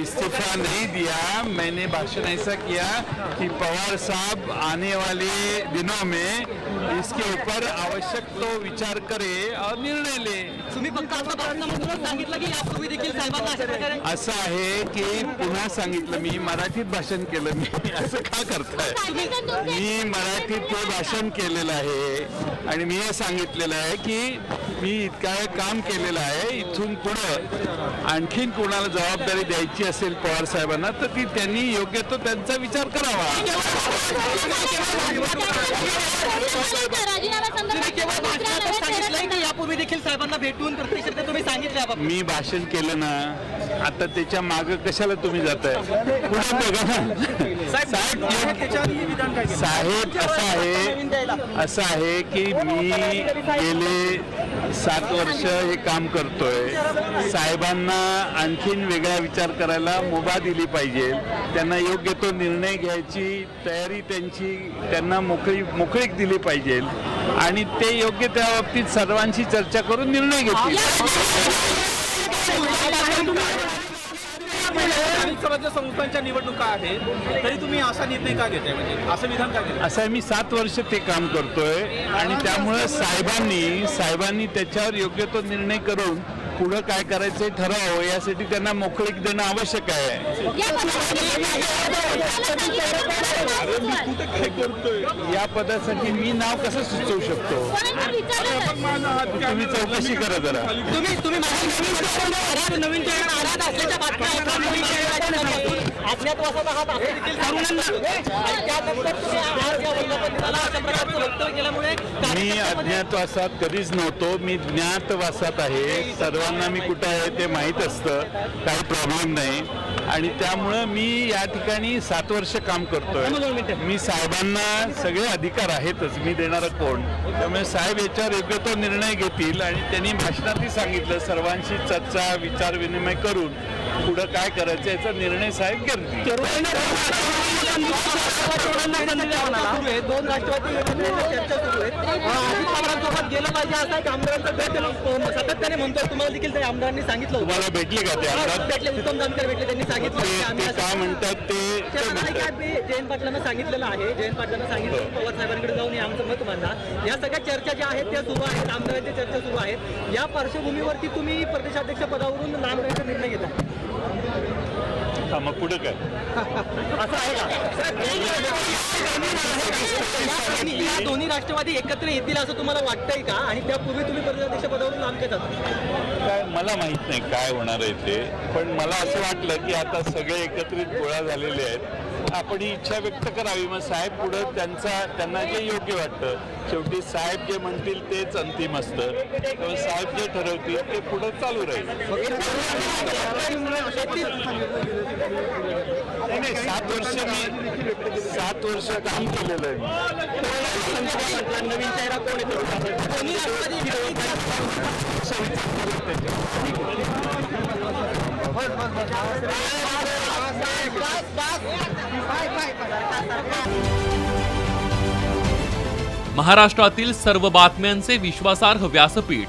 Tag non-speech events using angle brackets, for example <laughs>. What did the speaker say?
इस्तीफा नहीं दिया मैंने भाषण ऐसा किया कि पवार साहब आने वाले दिनों में इसके ऊपर आवश्यक तो विचार करे और निर्णय ले। तुम्ही फक्त आता भाषणामधूनच सांगितलं की यापूर्वी देखील साहेबांना अशा प्रकारे असं आहे की पुन्हा सांगितलं मी मराठीत भाषण केलं मी असं का करताय? मी मराठीत ते भाषण केलेलं आहे आणि मी हे सांगितलेलं आहे की मी इतका काम केलेलं आहे इथून पुढं. आणखीन कोणाला जबाबदारी द्यायची असेल पवार साहेबांना तर ती त्यांनी योग्य तो त्यांचा विचार करावा. <laughs> <laughs> साहेबांना भेटून प्रत्यक्षरित्या तुम्ही सांगितलं मी भाषण केलं ना आता त्याच्या माग कशाला तुम्ही जाताय? साहेब असं आहे असं आहे की मी गेले सात वर्ष हे काम करतोय. साहेबांना आणखीन वेगळा विचार करायला मुभा दिली पाहिजे. त्यांना योग्य तो निर्णय घ्यायची तयारी त्यांची त्यांना मोकळी मोकळीक दिली पाहिजे. आणि ते योग्य त्या बाबतीत सर्वांशी चर्चा करून निर्णय घेतील. स्वराज्य संस्थांच्या निवडणुका आहेत तरी तुम्ही असा निर्णय का घेताय? म्हणजे असं विधान का केलं असं आहे, मी सात वर्ष ते काम करतोय आणि त्यामुळे साहेबांनी साहेबांनी त्याच्यावर योग्य तो निर्णय करून पुढं काय करायचं ठरावं यासाठी त्यांना मोकळीक देणं आवश्यक आहे. काय करतोय? या पदासाठी मी नाव कसं सुचवू शकतो? तुम्ही चौकशी करा जरा. तुम्ही तुम्ही महाराष्ट्र नवीन चेहरा आराध असल्याच्या बातम्या अज्ञातवासाचा देखील तरुणांना. आणि त्यानंतर तुम्ही आज या वर्धापनाला अशा प्रकारचं वक्तव्य केल्यामुळे मी अज्ञातवासात कधीच नव्हतो. मी ज्ञातवासात आहे. सर्वांना मी कुठं आहे ते माहीत असतं. काही प्रॉब्लेम नाही. आणि त्यामुळं मी या ठिकाणी सात वर्ष काम करतोय. मी साहेबांना सगळे अधिकार आहेतच. मी देणारा कोण? त्यामुळे साहेब याच्यावर योग्य तो निर्णय घेतील आणि त्यांनी भाषणातही सांगितलं. सर्वांशी चर्चा विचार विनिमय करून पुढं काय करायचं याचा निर्णय साहेब घेतील. दोन राष्ट्रवादी एकत्रित चर्चा सुरू आहेत अं, अजित पवारांसोबत गेलं पाहिजे असा एक आमदारांचा गट अं, सातत्याने म्हणतोय तुम्हाला देखील आमदारांनी सांगितलं तुम्हाला भेटले का ते आमदार? भेटले उत्तम जानकर भेटले त्यांनी सांगितलं आम्ही काय म्हणतात ते जयंत पाटलांना सांगितलेलं आहे. जयंत पाटलांना सांगितलं पवार साहेबांकडे जाऊन या आमचं मत मांडा. या सगळ्या चर्चा ज्या आहेत त्या सुरू आहेत. आमदारांच्या चर्चा सुरू आहेत. या पार्श्वभूमीवरती तुम्ही प्रदेशाध्यक्ष पदावरून राहण्याचा निर्णय घेता हा, मग पुढे काय? असं आहे का? या दोन्ही- राष्ट्रवादी एकत्र येतील असं तुम्हाला वाटतंय का? आणि त्यापूर्वी तुम्ही प्रदेशाध्यक्ष पदावरून का जाता? काय मला माहीत नाही काय होणार आहे ते पण मला असं वाटलं की आता सगळे एकत्रित गोळा झालेले आहेत. आपण ही इच्छा व्यक्त करावी. मग साहेब पुढं त्यांचा त्यांना जे योग्य वाटतं. शेवटी साहेब जे म्हणतील तेच अंतिम असतं. साहेब जे ठरवतील ते पुढं चालू राहील. नाही नाही सात वर्ष मी सात वर्ष काम केलेलं आहे नवीन चेहरा कोण येतो महाराष्ट्रातील सर्व बातम्यांचे विश्वासार्ह व्यासपीठ